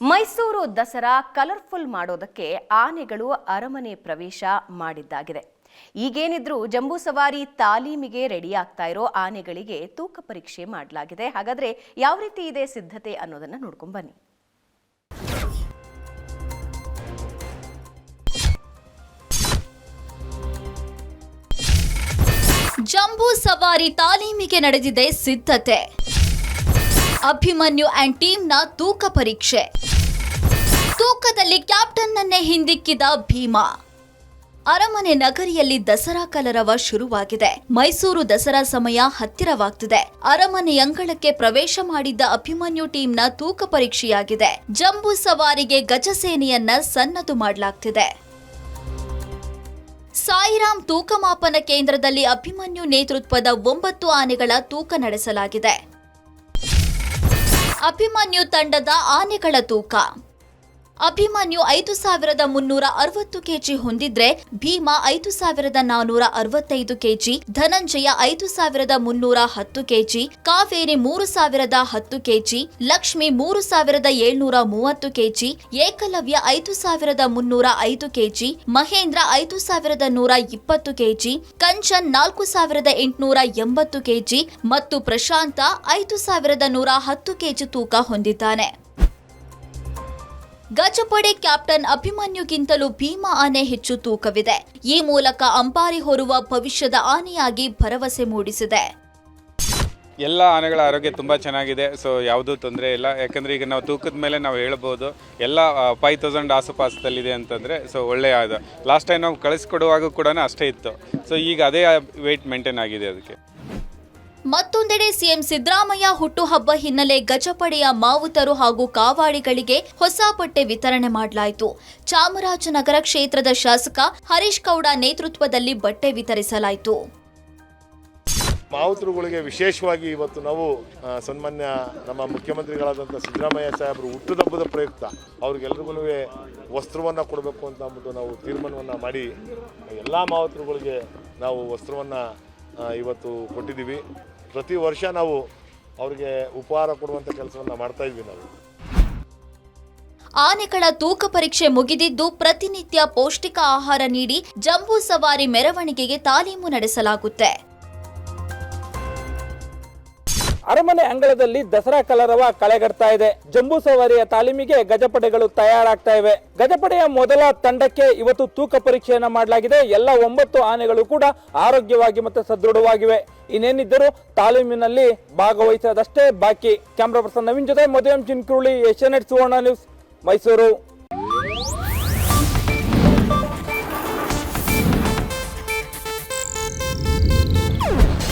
Mysuru Dasara colourful ಮಾಡೋದಕ್ಕೆ ಆನೆಗಳು ಅರಮನೆ ಪ್ರವೇಶ ಮಾಡಿದ್ದಾಗಿದೆ. ಈಗೇನಿದ್ರು ಜಂಬೂ ಸವಾರಿ ತಾಲೀಮಿಗೆ ರೆಡಿ ಆಗ್ತಾ ಇರೋ ಆನೆಗಳಿಗೆ ತೂಕ ಪರೀಕ್ಷೆ ಮಾಡಲಾಗಿದೆ. ಹಾಗಾದ್ರೆ ಯಾವ ರೀತಿ ಇದೆ ಸಿದ್ಧತೆ ಅನ್ನೋದನ್ನ ನೋಡ್ಕೊಂಡ್ ಬನ್ನಿ. ಜಂಬೂ ಸವಾರಿ ತಾಲೀಮಿಗೆ ನಡೆದಿದೆ ಸಿದ್ಧತೆ. ಅಭಿಮನ್ಯು ಅಂಡ್ ಟೀಮ್ನ ತೂಕ ಪರೀಕ್ಷೆ. ತೂಕದಲ್ಲಿ ಕ್ಯಾಪ್ಟನ್ನನ್ನೇ ಹಿಂದಿಕ್ಕಿದ ಭೀಮಾ. ಅರಮನೆ ನಗರಿಯಲ್ಲಿ ದಸರಾ ಕಲರವ ಶುರುವಾಗಿದೆ. ಮೈಸೂರು ದಸರಾ ಸಮಯ ಹತ್ತಿರವಾಗ್ತಿದೆ. ಅರಮನೆ ಅಂಗಳಕ್ಕೆ ಪ್ರವೇಶ ಮಾಡಿದ್ದ ಅಭಿಮನ್ಯು ಟೀಮ್ನ ತೂಕ ಪರೀಕ್ಷೆಯಾಗಿದೆ. ಜಂಬೂ ಸವಾರಿಗೆ ಗಜಸೇನೆಯನ್ನ ಸನ್ನದು ಮಾಡಲಾಗ್ತಿದೆ. ಸಾಯಿರಾಮ್ ತೂಕ ಮಾಪನ ಕೇಂದ್ರದಲ್ಲಿ ಅಭಿಮನ್ಯು ನೇತೃತ್ವದ ಒಂಬತ್ತು ಆನೆಗಳ ತೂಕ ನಡೆಸಲಾಗಿದೆ. ಅಭಿಮನ್ಯು ತಂಡದ ಆನೆಗಳ ತೂಕ. ಅಭಿಮನ್ಯು ಐದು ಸಾವಿರದ ಮುನ್ನೂರ ಅರವತ್ತು ಕೆಜಿ ಹೊಂದಿದ್ರೆ ಭೀಮಾ ಐದು ಸಾವಿರದ ನಾನೂರ ಅರವತ್ತೈದು ಕೆಜಿ, ಧನಂಜಯ ಐದು ಸಾವಿರದ ಮುನ್ನೂರ ಹತ್ತು ಕೆಜಿ, ಕಾವೇರಿ ಮೂರು ಸಾವಿರದ ಹತ್ತು ಕೆಜಿ, ಲಕ್ಷ್ಮಿ ಮೂರು ಸಾವಿರದ ಏಳ್ನೂರ ಮೂವತ್ತು ಕೆಜಿ, ಏಕಲವ್ಯ ಐದು ಸಾವಿರದ ಮುನ್ನೂರ ಐದು ಕೆಜಿ, ಮಹೇಂದ್ರ ಐದು ಸಾವಿರದ ನೂರ ಇಪ್ಪತ್ತು ಕೆಜಿ, ಕಂಚನ್ ನಾಲ್ಕು ಸಾವಿರದ ಎಂಟುನೂರ ಎಂಬತ್ತು ಕೆಜಿ ಮತ್ತು ಪ್ರಶಾಂತ ಐದು ಸಾವಿರದ ನೂರ ಹತ್ತು ಕೆಜಿ ತೂಕ ಹೊಂದಿದ್ದಾನೆ. ಗಜಪಡೆ ಕ್ಯಾಪ್ಟನ್ ಅಭಿಮನ್ಯುಗಿಂತಲೂ ಭೀಮಾ ಆನೆ ಹೆಚ್ಚು ತೂಕವಿದೆ. ಈ ಮೂಲಕ ಅಂಬಾರಿ ಹೊರುವ ಭವಿಷ್ಯದ ಆನೆಯಾಗಿ ಭರವಸೆ ಮೂಡಿಸಿದೆ. ಎಲ್ಲ ಆನೆಗಳ ಆರೋಗ್ಯ ತುಂಬ ಚೆನ್ನಾಗಿದೆ. ಸೊ ಯಾವುದೂ ತೊಂದರೆ ಇಲ್ಲ. ಯಾಕಂದರೆ ಈಗ ನಾವು ತೂಕದ ಮೇಲೆ ನಾವು ಹೇಳ್ಬೋದು, ಎಲ್ಲ ಫೈವ್ ತೌಸಂಡ್ ಆಸುಪಾಸದಲ್ಲಿದೆ ಅಂತಂದರೆ ಸೊ ಒಳ್ಳೆಯ ಲಾಸ್ಟ್ ಟೈಮ್ ನಾವು ಕಳಿಸ್ಕೊಡುವಾಗ ಕೂಡ ಅಷ್ಟೇ ಇತ್ತು. ಸೊ ಈಗ ಅದೇ ವೆಯ್ಟ್ ಮೇಂಟೈನ್ ಆಗಿದೆ ಅದಕ್ಕೆ. ಮತ್ತೊಂದೆಡೆ ಸಿಎಂ ಸಿದ್ದರಾಮಯ್ಯ ಹುಟ್ಟುಹಬ್ಬ ಹಿನ್ನೆಲೆ ಗಜಪಡೆಯ ಮಾವುತರು ಹಾಗೂ ಕಾವಾಡಿಗಳಿಗೆ ಹೊಸ ಬಟ್ಟೆ ವಿತರಣೆ ಮಾಡಲಾಯಿತು. ಚಾಮರಾಜನಗರ ಕ್ಷೇತ್ರದ ಶಾಸಕ ಹರೀಶ್ ಗೌಡ ನೇತೃತ್ವದಲ್ಲಿ ಬಟ್ಟೆ ವಿತರಿಸಲಾಯಿತು. ಮಾವುತರುಗಳಿಗೆ ವಿಶೇಷವಾಗಿ ಇವತ್ತು ನಾವು ಸನ್ಮಾನ್ಯ ನಮ್ಮ ಮುಖ್ಯಮಂತ್ರಿಗಳಾದಂಥ ಸಿದ್ದರಾಮಯ್ಯ ಸಾಹೇಬರು ಹುಟ್ಟುಹಬ್ಬದ ಪ್ರಯುಕ್ತ ಅವ್ರಿಗೆಲ್ರಿಗೂ ವಸ್ತ್ರವನ್ನು ಕೊಡಬೇಕು ಅಂತ ಅಂದ್ಬಿಟ್ಟು ನಾವು ತೀರ್ಮಾನವನ್ನು ಮಾಡಿ ಎಲ್ಲ ಮಾವುತರುಗಳಿಗೆ ನಾವು ವಸ್ತ್ರವನ್ನು ಇವತ್ತು ಕೊಟ್ಟಿದ್ದೀವಿ. ಪ್ರತಿ ವರ್ಷ ನಾವು ಅವರಿಗೆ ಉಪಹಾರ ಕೊಡುವಂಥ ಕೆಲಸವನ್ನು ಮಾಡ್ತಾ ಇದ್ವಿ ನಾವು. ಆನೆಗಳ ತೂಕ ಪರೀಕ್ಷೆ ಮುಗಿದಿದ್ದು ಪ್ರತಿನಿತ್ಯ ಪೌಷ್ಟಿಕ ಆಹಾರ ನೀಡಿ ಜಂಬೂ ಸವಾರಿ ಮೆರವಣಿಗೆಗೆ ತಾಲೀಮು ನಡೆಸಲಾಗುತ್ತೆ. ಅರಮನೆ ಅಂಗಳದಲ್ಲಿ ದಸರಾ ಕಲರವ ಕಳೆಗಡ್ತಾ ಇದೆ. ಜಂಬೂ ಸವಾರಿಯ ತಾಲೀಮಿಗೆ ಗಜಪಡೆಗಳು ತಯಾರಾಗ್ತಾ ಇವೆ. ಗಜಪಡೆಯ ಮೊದಲ ತಂಡಕ್ಕೆ ಇವತ್ತು ತೂಕ ಪರೀಕ್ಷೆಯನ್ನು ಮಾಡಲಾಗಿದೆ. ಎಲ್ಲ ಒಂಬತ್ತು ಆನೆಗಳು ಕೂಡ ಆರೋಗ್ಯವಾಗಿ ಮತ್ತು ಸದೃಢವಾಗಿವೆ. ಇನ್ನೇನಿದ್ದರೂ ತಾಲೀಮಿನಲ್ಲಿ ಭಾಗವಹಿಸೋದಷ್ಟೇ ಬಾಕಿ. ಕ್ಯಾಮ್ರಾ ಪರ್ಸನ್ ನವೀನ್ ಜೊತೆ ಮದುವೆ ಚಿನ್ಕುರುಳಿ ಏಷ್ಯಾನೆಟ್ ಸುವರ್ಣ ನ್ಯೂಸ್ ಮೈಸೂರು.